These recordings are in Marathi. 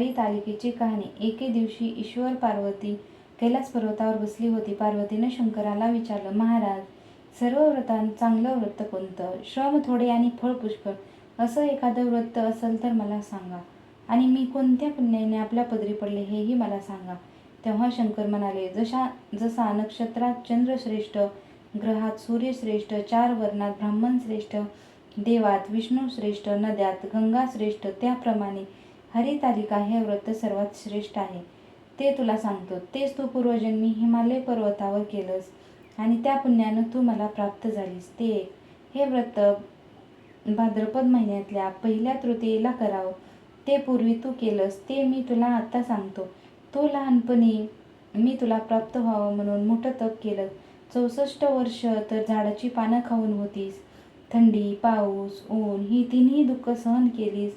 हरितालिकेची कहाणी. एके दिवशी ईश्वर पार्वती कैलास पर्वतावर बसली होती. पार्वतीने शंकराला विचारलं महाराज सर्व व्रतांत चांगलं व्रत कोणतं? श्रम थोडे आणि फळ पुष्कळ. असं एखादं व्रत असेल तर मला सांगा. आणि मी कोणत्या पुण्याने आपल्या पदरी पडले हेही मला सांगा. तेव्हा शंकर म्हणाले जशा जसा नक्षत्रात चंद्र श्रेष्ठ ग्रहात सूर्यश्रेष्ठ चार वर्णात ब्राह्मण श्रेष्ठ देवात विष्णू श्रेष्ठ नद्यात गंगा श्रेष्ठ त्याप्रमाणे हरितालिका हे व्रत सर्वात श्रेष्ठ आहे. ते तुला सांगतो. तेच तू पूर्वजन्मी हिमालय पर्वतावर केलंस आणि त्या पुण्यानं तू मला प्राप्त झालीस. ते एक हे व्रत भाद्रपद महिन्यातल्या पहिल्या तृतीयेला करावं. ते पूर्वी तू केलंस. ते मी तुला आत्ता सांगतो. तू लहानपणी मी तुला प्राप्त व्हावं म्हणून मोठं तप केलं. चौसष्ट वर्ष तर झाडाची पानं खाऊन होतीस. थंडी पाऊस ऊन ही तिन्ही दुःख सहन केलीस.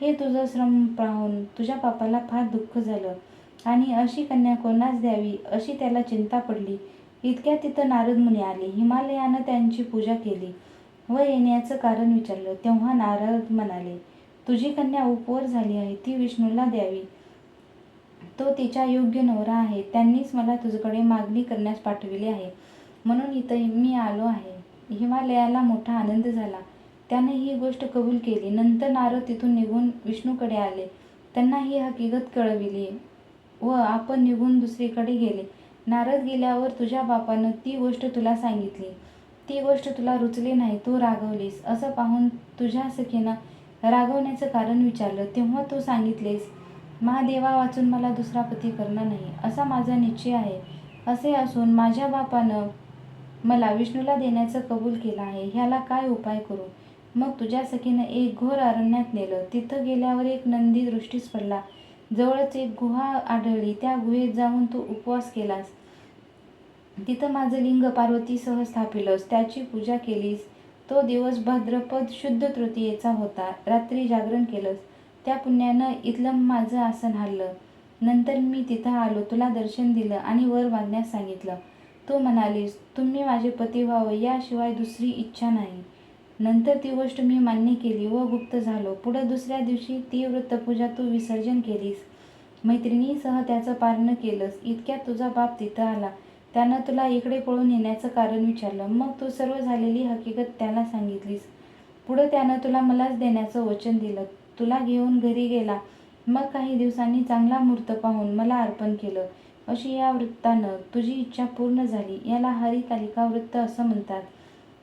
हे तुझं श्रम पाहून तुझ्या पापाला फार दुःख झालं. आणि अशी कन्या कोणास द्यावी अशी त्याला चिंता पडली. इतक्या तिथं नारद मुनी आले. हिमालयानं त्यांची पूजा केली. व येण्याचं कारण विचारलं. तेव्हा नारद म्हणाले तुझी कन्या उपवर झाली आहे. ती विष्णूला द्यावी. तो तिच्या योग्य नवरा आहे. त्यांनीच मला तुझ्याकडे मागणी करण्यास पाठविली आहे. म्हणून इथं मी आलो आहे. हिमालयाला मोठा आनंद झाला. त्याने ही गोष्ट कबूल केली. नंतर नारद तिथून निघून विष्णूकडे आले. त्यांना ही हकीकत कळविली व आपण निघून दुसरीकडे गेले. नारद गेल्यावर तुझ्या बापानं ती गोष्ट तुला सांगितली. ती गोष्ट तुला रुचली नाही तू रागवलीस. असं पाहून तुझ्या सखीनं रागवण्याचं कारण विचारलं. तेव्हा तू सांगितलेस महादेवा वाचून मला दुसरा पती करणार नाही. असा माझा निश्चय आहे. असे असून माझ्या बापानं मला विष्णूला देण्याचं कबूल केलं आहे. ह्याला काय उपाय करू? मग तुझ्या सखीनं एक घोर अरण्यात नेलं. तिथं गेल्यावर एक नंदी दृष्टीस पडला. जवळच एक गुहा आढळली. त्या गुहेत जाऊन तू उपवास केलास. तिथं माझं लिंग पार्वतीसह स्थापिलंस. त्याची पूजा केलीस. तो दिवस भाद्रपद शुद्ध तृतीयेचा होता. रात्री जागरण केलंस. त्या पुण्यानं इथलं माझं आसन हल्लं नंतर मी तिथं आलो. तुला दर्शन दिलं आणि वर बांधण्यास सांगितलं. तू म्हणालीस तुम्ही माझे पती व्हावं. याशिवाय दुसरी इच्छा नाही. नंतर ती गोष्ट मी मान्य केली व गुप्त झालो. पुढं दुसऱ्या दिवशी ती वृत्तपूजा तू विसर्जन केलीस. मैत्रिणीसह त्याचं पालन केलंस. इतक्यात तुझा बाप तिथं आला. त्यानं तुला इकडे पळून येण्याचं कारण विचारलं. मग तू सर्व झालेली हकीकत त्याला सांगितलीस. पुढं त्यानं तुला मलाच देण्याचं वचन दिलं. तुला घेऊन घरी गेला. मग काही दिवसांनी चांगला मूर्त पाहून मला अर्पण केलं. अशी या वृत्तानं तुझी इच्छा पूर्ण झाली. याला हरितालिका वृत्त असं म्हणतात.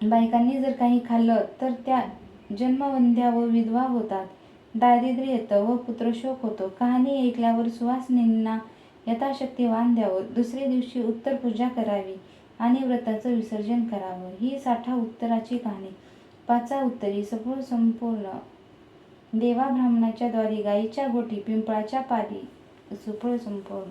बायकांनी जर काही खाल्लं तर त्या जन्मवंध्या व विधवा होतात. दारिद्र्य येतं व पुत्रशोक होतो. कहाणी ऐकल्यावर सुवासिनींना यथाशक्तीवान द्यावं. दुसऱ्या दिवशी उत्तर पूजा करावी आणि व्रताचं विसर्जन करावं. ही साठा उत्तराची कहाणी. पाचा उत्तरी सफळ संपूर्ण देवा ब्राह्मणाच्या द्वारी गायीच्या गोठी पिंपळाच्या पारी सुफळ संपूर्ण